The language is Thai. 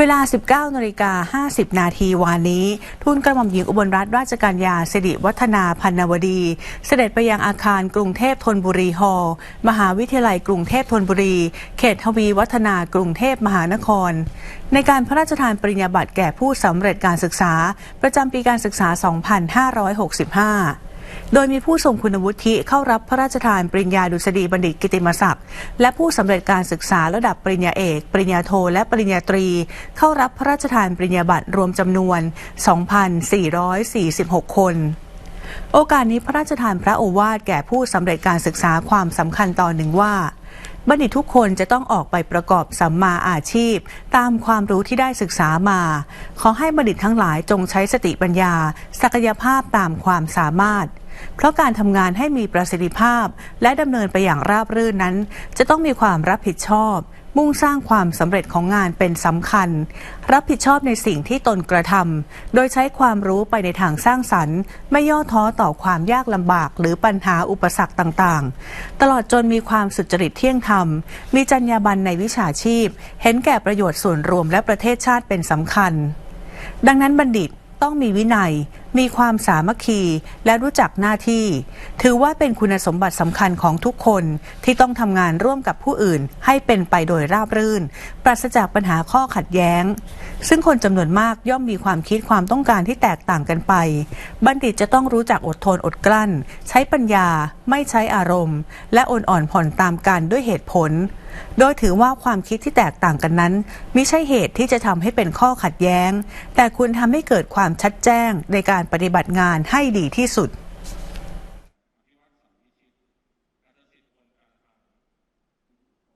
เวลา 19นาฬิกา50 นาทีวานนี้ ทุนกระหม่อมหญิงอุบลรัตนราชกัญญาสิริวัฒนาพันนวดี เสด็จไปยังอาคารกรุงเทพธนบุรีฮอลล์มหาวิทยาลัยกรุงเทพธนบุรี เขตทวีวัฒนากรุงเทพมหานคร ในการพระราชทานปริญญาบัตรแก่ผู้สำเร็จการศึกษา ประจำปีการศึกษา 2565 โดยมีผู้ทรงคุณวุฒิเข้ารับพระราชทานปริญญาดุษฎีบัณฑิตกิติมศักดิ์และผู้สำเร็จการศึกษาระดับปริญญาเอก ปริญญาโท และปริญญาตรี เข้ารับพระราชทานปริญญาบัตรรวมจำนวน 2,446 คนโอกาสนี้พระราชทานพระโอวาทแก่ผู้สำเร็จการศึกษาความสำคัญตอนหนึ่งว่า บัณฑิตทุกคนจะต้องออกไปประกอบสัมมาอาชีพ ตามความรู้ที่ได้ศึกษามา ขอให้บัณฑิตทั้งหลายจงใช้สติปัญญา ศักยภาพตามความสามารถ เพราะการทำงานให้มีประสิทธิภาพ และดำเนินไปอย่างราบรื่นนั้น จะต้องมีความรับผิดชอบ มุ่งสร้างความสำเร็จของงานเป็นสำคัญ รับผิดชอบในสิ่งที่ตนกระทำโดยใช้ความรู้ไปในทางสร้างสรรค์ ไม่ย่อท้อต่อความยากลำบากหรือปัญหาอุปสรรคต่างๆ ตลอดจนมีความสุจริตเที่ยงธรรม มีจรรยาบรรณในวิชาชีพ เห็นแก่ประโยชน์ส่วนรวมและประเทศชาติเป็นสำคัญ ดังนั้นบัณฑิต ต้องมีวินัย มีความสามัคคี และรู้จักหน้าที่ ถือว่าเป็นคุณสมบัติสำคัญของทุกคนที่ต้องทำงานร่วมกับผู้อื่น ให้เป็นไปโดยราบรื่น ปราศจากปัญหาข้อขัดแย้ง ซึ่งคนจำนวนมากย่อมมีความคิดความต้องการที่แตกต่างกันไป บัณฑิตจะต้องรู้จักอดทนอดกลั้น ใช้ปัญญา ไม่ใช้อารมณ์ และอ่อนอ่อนผ่อนตามกันด้วยเหตุผล โดยถือว่าความคิดที่แตกต่างกันนั้นไม่ใช่เหตุที่จะทำให้เป็นข้อขัดแย้ง แต่ควรทำให้เกิดความชัดแจ้งในการปฏิบัติงานให้ดีที่สุด